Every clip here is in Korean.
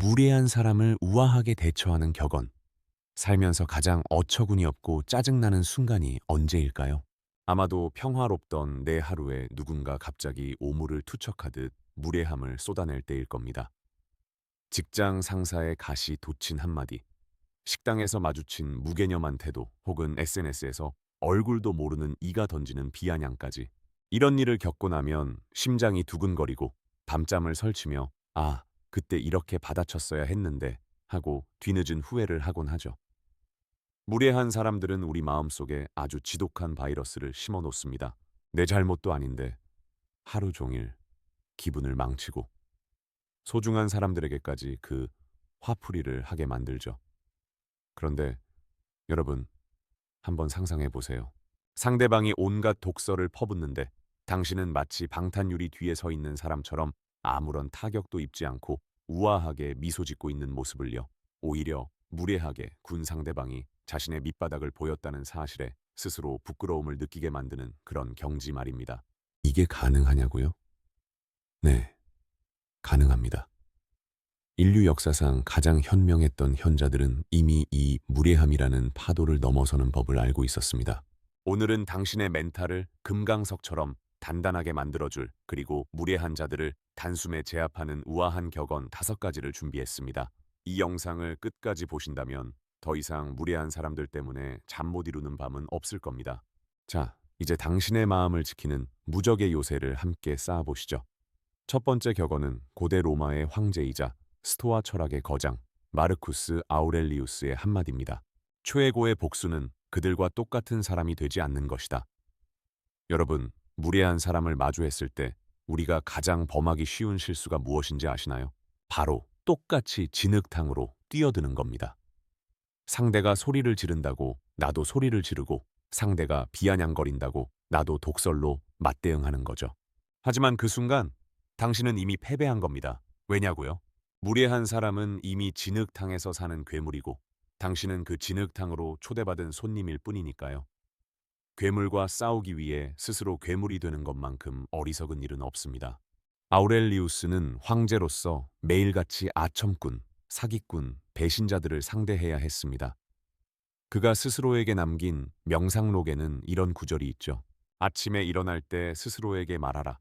무례한 사람을 우아하게 대처하는 격언. 살면서 가장 어처구니 없고 짜증나는 순간이 언제일까요? 아마도 평화롭던 내 하루에 누군가 갑자기 오물을 투척하듯 무례함을 쏟아낼 때일 겁니다. 직장 상사의 가시 돋친 한마디, 식당에서 마주친 무개념한 태도 혹은 SNS에서 얼굴도 모르는 이가 던지는 비아냥까지 이런 일을 겪고 나면 심장이 두근거리고 밤잠을 설치며 아, 그때 이렇게 받아쳤어야 했는데 하고 뒤늦은 후회를 하곤 하죠. 무례한 사람들은 우리 마음속에 아주 지독한 바이러스를 심어 놓습니다. 내 잘못도 아닌데 하루 종일 기분을 망치고 소중한 사람들에게까지 그 화풀이를 하게 만들죠. 그런데 여러분, 한번 상상해 보세요. 상대방이 온갖 독설을 퍼붓는데 당신은 마치 방탄유리 뒤에 서 있는 사람처럼 아무런 타격도 입지 않고 우아하게 미소 짓고 있는 모습을요. 오히려 무례하게 군 상대방이 자신의 밑바닥을 보였다는 사실에 스스로 부끄러움을 느끼게 만드는 그런 경지 말입니다. 이게 가능하냐고요? 네, 가능합니다. 인류 역사상 가장 현명했던 현자들은 이미 이 무례함이라는 파도를 넘어서는 법을 알고 있었습니다. 오늘은 당신의 멘탈을 금강석처럼 단단하게 만들어줄 그리고 무례한 자들을 단숨에 제압하는 우아한 격언 다섯 가지를 준비했습니다. 이 영상을 끝까지 보신다면 더 이상 무례한 사람들 때문에 잠 못 이루는 밤은 없을 겁니다. 자, 이제 당신의 마음을 지키는 무적의 요새를 함께 쌓아보시죠. 첫 번째 격언은 고대 로마의 황제이자 스토아 철학의 거장 마르쿠스 아우렐리우스의 한마디입니다. 최고의 복수는 그들과 똑같은 사람이 되지 않는 것이다. 여러분, 무례한 사람을 마주했을 때 우리가 가장 범하기 쉬운 실수가 무엇인지 아시나요? 바로 똑같이 진흙탕으로 뛰어드는 겁니다. 상대가 소리를 지른다고 나도 소리를 지르고 상대가 비아냥거린다고 나도 독설로 맞대응하는 거죠. 하지만 그 순간 당신은 이미 패배한 겁니다. 왜냐고요? 무례한 사람은 이미 진흙탕에서 사는 괴물이고 당신은 그 진흙탕으로 초대받은 손님일 뿐이니까요. 괴물과 싸우기 위해 스스로 괴물이 되는 것만큼 어리석은 일은 없습니다. 아우렐리우스는 황제로서 매일같이 아첨꾼, 사기꾼, 배신자들을 상대해야 했습니다. 그가 스스로에게 남긴 명상록에는 이런 구절이 있죠. 아침에 일어날 때 스스로에게 말하라.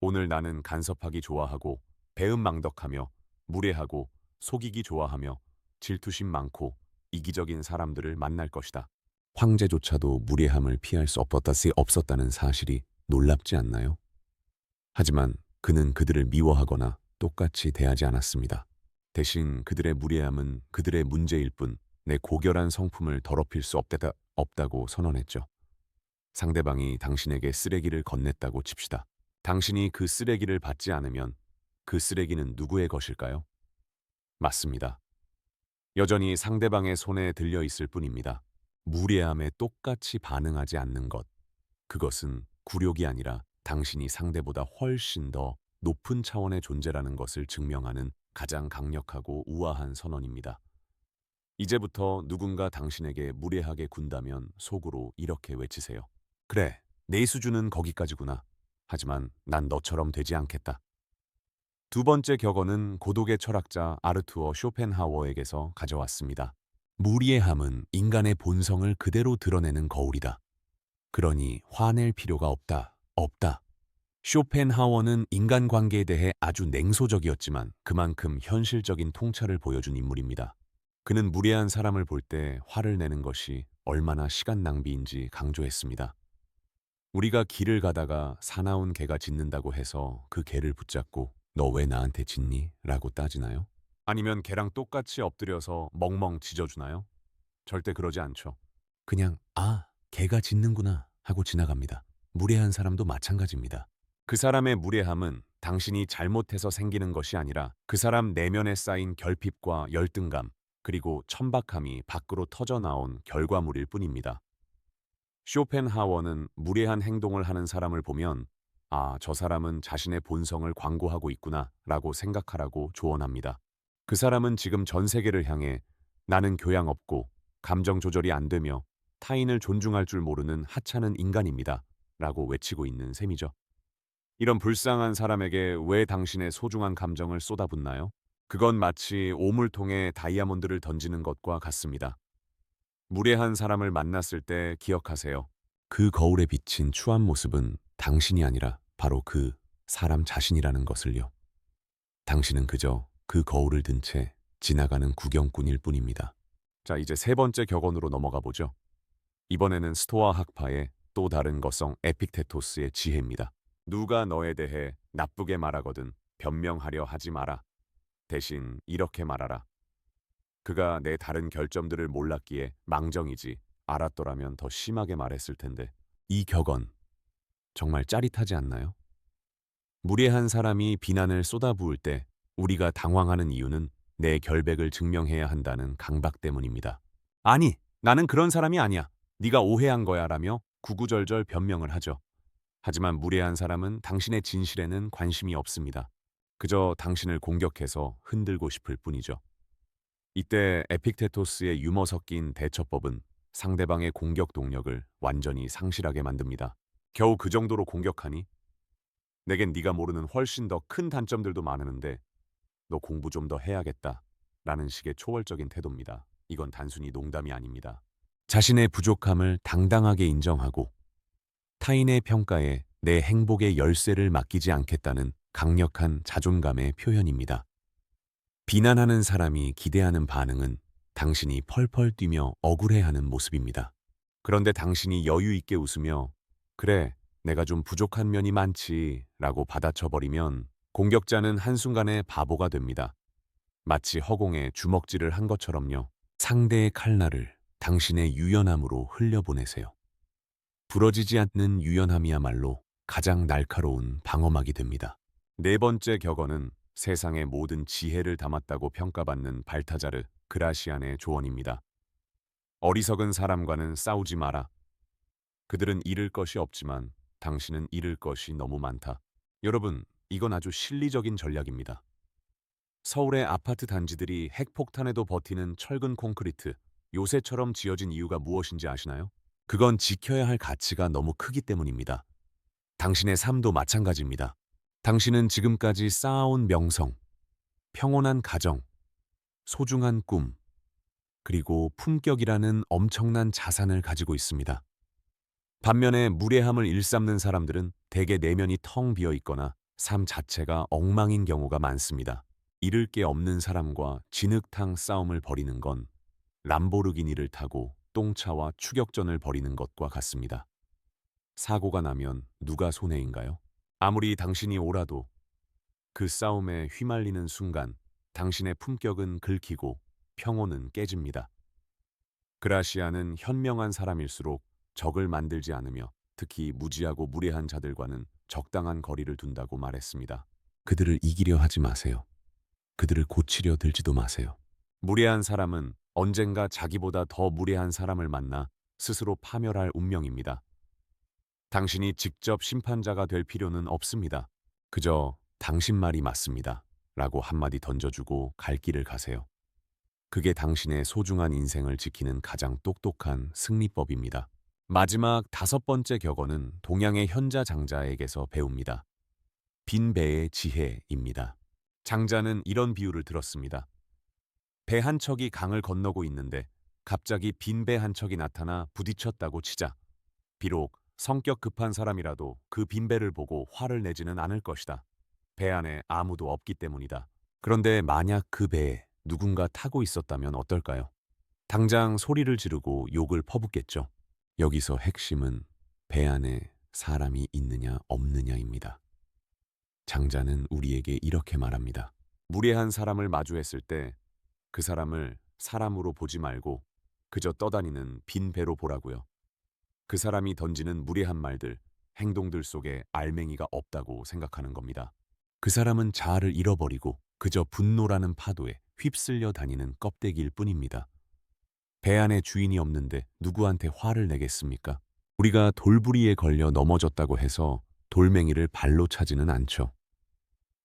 오늘 나는 간섭하기 좋아하고 배은망덕하며 무례하고 속이기 좋아하며 질투심 많고 이기적인 사람들을 만날 것이다. 황제조차도 무례함을 피할 수 없었다시 없었다 는 사실이 놀랍지 않나요? 하지만 그는 그들을 미워하거나 똑같이 대하지 않았습니다. 대신 그들의 무례함은 그들의 문제일 뿐 내 고결한 성품을 더럽힐 수 없다, 없다고 선언했죠. 상대방이 당신에게 쓰레기를 건넸다고 칩시다. 당신이 그 쓰레기를 받지 않으면 그 쓰레기는 누구의 것일까요? 맞습니다. 여전히 상대방의 손에 들려 있을 뿐입니다. 무례함에 똑같이 반응하지 않는 것. 그것은 굴욕이 아니라 당신이 상대보다 훨씬 더 높은 차원의 존재라는 것을 증명하는 가장 강력하고 우아한 선언입니다. 이제부터 누군가 당신에게 무례하게 군다면 속으로 이렇게 외치세요. 그래, 내 수준은 거기까지구나. 하지만 난 너처럼 되지 않겠다. 두 번째 격언은 고독의 철학자 아르투어 쇼펜하워에게서 가져왔습니다. 무리의함은 인간의 본성을 그대로 드러내는 거울이다. 그러니 화낼 필요가 없다. 없다. 쇼펜하워는 인간관계에 대해 아주 냉소적이었지만 그만큼 현실적인 통찰을 보여준 인물입니다. 그는 무례한 사람을 볼 때 화를 내는 것이 얼마나 시간 낭비인지 강조했습니다. 우리가 길을 가다가 사나운 개가 짖는다고 해서 그 개를 붙잡고 너 왜 나한테 짖니? 라고 따지나요? 아니면 개랑 똑같이 엎드려서 멍멍 짖어주나요? 절대 그러지 않죠. 그냥 아, 개가 짖는구나 하고 지나갑니다. 무례한 사람도 마찬가지입니다. 그 사람의 무례함은 당신이 잘못해서 생기는 것이 아니라 그 사람 내면에 쌓인 결핍과 열등감 그리고 천박함이 밖으로 터져나온 결과물일 뿐입니다. 쇼펜하워는 무례한 행동을 하는 사람을 보면 아, 저 사람은 자신의 본성을 광고하고 있구나 라고 생각하라고 조언합니다. 그 사람은 지금 전 세계를 향해 나는 교양 없고 감정 조절이 안 되며 타인을 존중할 줄 모르는 하찮은 인간입니다. 라고 외치고 있는 셈이죠. 이런 불쌍한 사람에게 왜 당신의 소중한 감정을 쏟아붓나요? 그건 마치 오물통에 다이아몬드를 던지는 것과 같습니다. 무례한 사람을 만났을 때 기억하세요. 그 거울에 비친 추한 모습은 당신이 아니라 바로 그 사람 자신이라는 것을요. 당신은 그저 그 거울을 든 채 지나가는 구경꾼일 뿐입니다. 자, 이제 세 번째 격언으로 넘어가 보죠. 이번에는 스토아 학파의 또 다른 거성 에픽테토스의 지혜입니다. 누가 너에 대해 나쁘게 말하거든 변명하려 하지 마라. 대신 이렇게 말하라. 그가 내 다른 결점들을 몰랐기에 망정이지 알았더라면 더 심하게 말했을 텐데. 이 격언 정말 짜릿하지 않나요? 무례한 사람이 비난을 쏟아부을 때 우리가 당황하는 이유는 내 결백을 증명해야 한다는 강박 때문입니다. 아니, 나는 그런 사람이 아니야. 네가 오해한 거야 라며 구구절절 변명을 하죠. 하지만 무례한 사람은 당신의 진실에는 관심이 없습니다. 그저 당신을 공격해서 흔들고 싶을 뿐이죠. 이때 에픽테토스의 유머 섞인 대처법은 상대방의 공격 동력을 완전히 상실하게 만듭니다. 겨우 그 정도로 공격하니? 내겐 네가 모르는 훨씬 더 큰 단점들도 많으는데 너 공부 좀 더 해야겠다. 라는 식의 초월적인 태도입니다. 이건 단순히 농담이 아닙니다. 자신의 부족함을 당당하게 인정하고 타인의 평가에 내 행복의 열쇠를 맡기지 않겠다는 강력한 자존감의 표현입니다. 비난하는 사람이 기대하는 반응은 당신이 펄펄 뛰며 억울해하는 모습입니다. 그런데 당신이 여유 있게 웃으며 그래, 내가 좀 부족한 면이 많지 라고 받아쳐버리면 공격자는 한순간에 바보가 됩니다. 마치 허공에 주먹질을 한 것처럼요. 상대의 칼날을 당신의 유연함으로 흘려보내세요. 부러지지 않는 유연함이야말로 가장 날카로운 방어막이 됩니다. 네 번째 격언은 세상의 모든 지혜를 담았다고 평가받는 발타자르 그라시안의 조언입니다. 어리석은 사람과는 싸우지 마라. 그들은 잃을 것이 없지만 당신은 잃을 것이 너무 많다. 여러분, 이건 아주 실리적인 전략입니다. 서울의 아파트 단지들이 핵폭탄에도 버티는 철근 콘크리트, 요새처럼 지어진 이유가 무엇인지 아시나요? 그건 지켜야 할 가치가 너무 크기 때문입니다. 당신의 삶도 마찬가지입니다. 당신은 지금까지 쌓아온 명성, 평온한 가정, 소중한 꿈, 그리고 품격이라는 엄청난 자산을 가지고 있습니다. 반면에 무례함을 일삼는 사람들은 대개 내면이 텅 비어 있거나 삶 자체가 엉망인 경우가 많습니다. 잃을 게 없는 사람과 진흙탕 싸움을 벌이는 건 람보르기니를 타고 똥차와 추격전을 벌이는 것과 같습니다. 사고가 나면 누가 손해인가요? 아무리 당신이 오라도 그 싸움에 휘말리는 순간 당신의 품격은 긁히고 평온은 깨집니다. 그라시아는 현명한 사람일수록 적을 만들지 않으며 특히 무지하고 무례한 자들과는 적당한 거리를 둔다고 말했습니다. 그들을 이기려 하지 마세요. 그들을 고치려 들지도 마세요. 무례한 사람은 언젠가 자기보다 더 무례한 사람을 만나 스스로 파멸할 운명입니다. 당신이 직접 심판자가 될 필요는 없습니다. 그저 당신 말이 맞습니다. 라고 한마디 던져주고 갈 길을 가세요. 그게 당신의 소중한 인생을 지키는 가장 똑똑한 승리법입니다. 마지막 다섯 번째 격언은 동양의 현자 장자에게서 배웁니다. 빈 배의 지혜입니다. 장자는 이런 비유를 들었습니다. 배 한 척이 강을 건너고 있는데 갑자기 빈 배 한 척이 나타나 부딪혔다고 치자. 비록 성격 급한 사람이라도 그 빈 배를 보고 화를 내지는 않을 것이다. 배 안에 아무도 없기 때문이다. 그런데 만약 그 배에 누군가 타고 있었다면 어떨까요? 당장 소리를 지르고 욕을 퍼붓겠죠. 여기서 핵심은 배 안에 사람이 있느냐 없느냐입니다. 장자는 우리에게 이렇게 말합니다. 무례한 사람을 마주했을 때 그 사람을 사람으로 보지 말고 그저 떠다니는 빈 배로 보라고요. 그 사람이 던지는 무례한 말들, 행동들 속에 알맹이가 없다고 생각하는 겁니다. 그 사람은 자아를 잃어버리고 그저 분노라는 파도에 휩쓸려 다니는 껍데기일 뿐입니다. 배 안에 주인이 없는데 누구한테 화를 내겠습니까? 우리가 돌부리에 걸려 넘어졌다고 해서 돌멩이를 발로 차지는 않죠.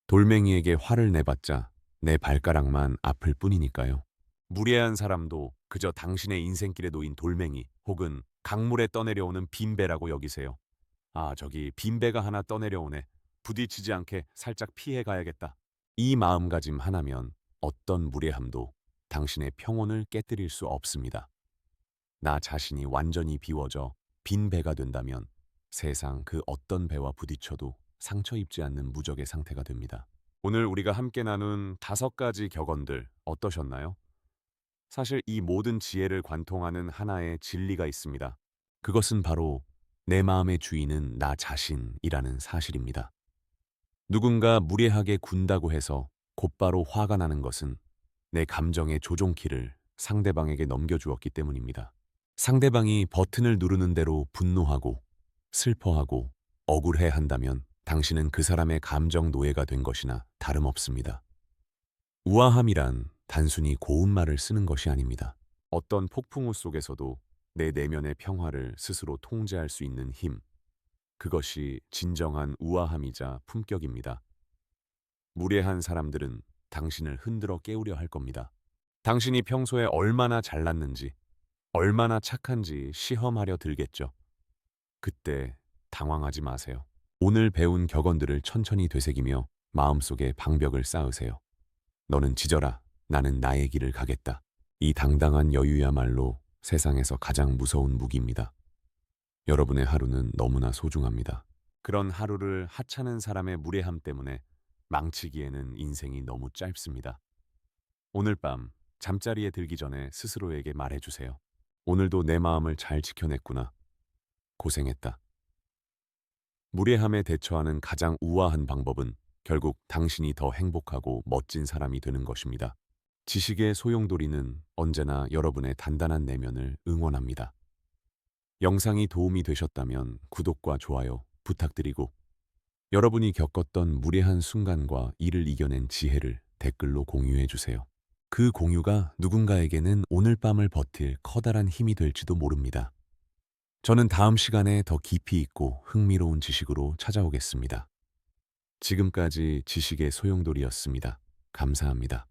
돌멩이에게 화를 내봤자 내 발가락만 아플 뿐이니까요. 무례한 사람도 그저 당신의 인생길에 놓인 돌멩이 혹은 강물에 떠내려오는 빈배라고 여기세요. 아, 저기 빈배가 하나 떠내려오네. 부딪히지 않게 살짝 피해 가야겠다. 이 마음가짐 하나면 어떤 무례함도 당신의 평온을 깨뜨릴 수 없습니다. 나 자신이 완전히 비워져 빈 배가 된다면 세상 그 어떤 배와 부딪혀도 상처 입지 않는 무적의 상태가 됩니다. 오늘 우리가 함께 나눈 다섯 가지 격언들 어떠셨나요? 사실 이 모든 지혜를 관통하는 하나의 진리가 있습니다. 그것은 바로 내 마음의 주인은 나 자신이라는 사실입니다. 누군가 무례하게 군다고 해서 곧바로 화가 나는 것은 내 감정의 조종키를 상대방에게 넘겨주었기 때문입니다. 상대방이 버튼을 누르는 대로 분노하고 슬퍼하고 억울해 한다면 당신은 그 사람의 감정 노예가 된 것이나 다름없습니다. 우아함이란 단순히 고운 말을 쓰는 것이 아닙니다. 어떤 폭풍우 속에서도 내 내면의 평화를 스스로 통제할 수 있는 힘, 그것이 진정한 우아함이자 품격입니다. 무례한 사람들은 당신을 흔들어 깨우려 할 겁니다. 당신이 평소에 얼마나 잘났는지, 얼마나 착한지 시험하려 들겠죠. 그때 당황하지 마세요. 오늘 배운 격언들을 천천히 되새기며 마음속에 방벽을 쌓으세요. 너는 지져라. 나는 나의 길을 가겠다. 이 당당한 여유야말로 세상에서 가장 무서운 무기입니다. 여러분의 하루는 너무나 소중합니다. 그런 하루를 하찮은 사람의 무례함 때문에 망치기에는 인생이 너무 짧습니다. 오늘 밤 잠자리에 들기 전에 스스로에게 말해주세요. 오늘도 내 마음을 잘 지켜냈구나. 고생했다. 무례함에 대처하는 가장 우아한 방법은 결국 당신이 더 행복하고 멋진 사람이 되는 것입니다. 지식의 소용돌이는 언제나 여러분의 단단한 내면을 응원합니다. 영상이 도움이 되셨다면 구독과 좋아요 부탁드리고 여러분이 겪었던 무례한 순간과 이를 이겨낸 지혜를 댓글로 공유해 주세요. 그 공유가 누군가에게는 오늘 밤을 버틸 커다란 힘이 될지도 모릅니다. 저는 다음 시간에 더 깊이 있고 흥미로운 지식으로 찾아오겠습니다. 지금까지 지식의 소용돌이였습니다. 감사합니다.